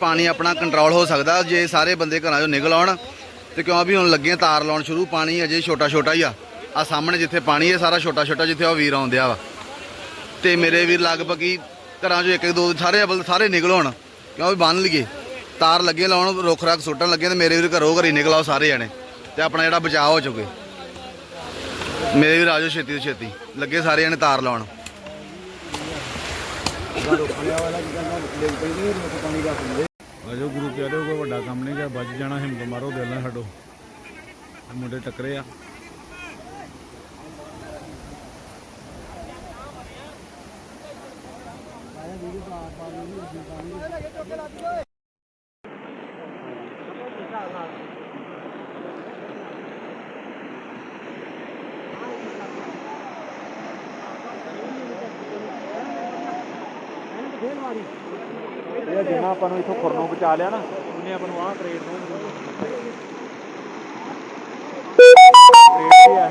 ਪਾਣੀ ਆਪਣਾ ਕੰਟਰੋਲ ਹੋ ਸਕਦਾ, ਜੇ ਸਾਰੇ ਬੰਦੇ ਘਰਾਂ ਚੋਂ ਨਿਕਲ ਆਉਣ ਤੇ ਕਿਉਂ ਵੀ ਹੁਣ ਲੱਗੇ ਤਾਰ ਲਾਉਣ ਸ਼ੁਰੂ, ਪਾਣੀ ਅਜੇ ਛੋਟਾ ਛੋਟਾ ਹੀ ਆ। ਆ ਸਾਹਮਣੇ ਜਿੱਥੇ ਪਾਣੀ ਹੈ ਸਾਰਾ ਛੋਟਾ ਛੋਟਾ ਜਿੱਥੇ ਉਹ ਵੀਰ ਆਉਂਦਿਆ ਵਾ। ਤੇ ਮੇਰੇ ਵੀਰ ਲਗਭਗ ਹੀ ਘਰਾਂ ਚੋਂ ਇੱਕ ਇੱਕ ਦੋ ਸਾਰੇ ਅਵਲ ਸਾਰੇ ਨਿਕਲ ਆਉਣ, ਕਿਉਂ ਵੀ ਬੰਨ ਲਈਏ। ਤਾਰ ਲੱਗੇ ਲਾਉਣ, ਰੁੱਖ ਰੱਖ ਸੁੱਟਣ ਲੱਗੇ ਤੇ ਮੇਰੇ ਵੀਰ ਘਰੋਂ ਘਰੀ ਨਿਕਲ ਆਓ ਸਾਰੇ ਜਣੇ ਤੇ ਆਪਣਾ ਜਿਹੜਾ ਬਚਾਅ ਹੋ ਚੁੱਕੇ। ਮੇਰੇ ਵੀ ਰਾਜੋ ਛੇਤੀ ਤੋਂ ਛੇਤੀ, ਲੱਗੇ ਸਾਰੇ ਜਣੇ ਤਾਰ ਲਾਉਣ। ਅਜੋ ਗੁਰੂ ਪਿਆਰਿਓ ਕੋਈ ਵੱਡਾ ਕੰਮ ਨਹੀਂ ਗਿਆ, ਬਚ ਜਾਣਾ, ਹਿੰਮਤ ਮਾਰੋ ਦਿਲ ਨਾਲ ਛੱਡੋ। ਮੁੰਡੇ ਟੱਕਰੇ ਆ। ਇਹ ਜਿੰਨਾ ਆਪਾਂ ਨੂੰ ਇਥੋਂ ਖੁਰਨੋਂ ਬਚਾ ਲਿਆ ਨਾ, ਉਹਨੇ ਆਪਾਂ ਨੂੰ ਆਹ ਟ੍ਰੇਡ ਨੂੰ ਟ੍ਰੇਡ ਵੀ ਆ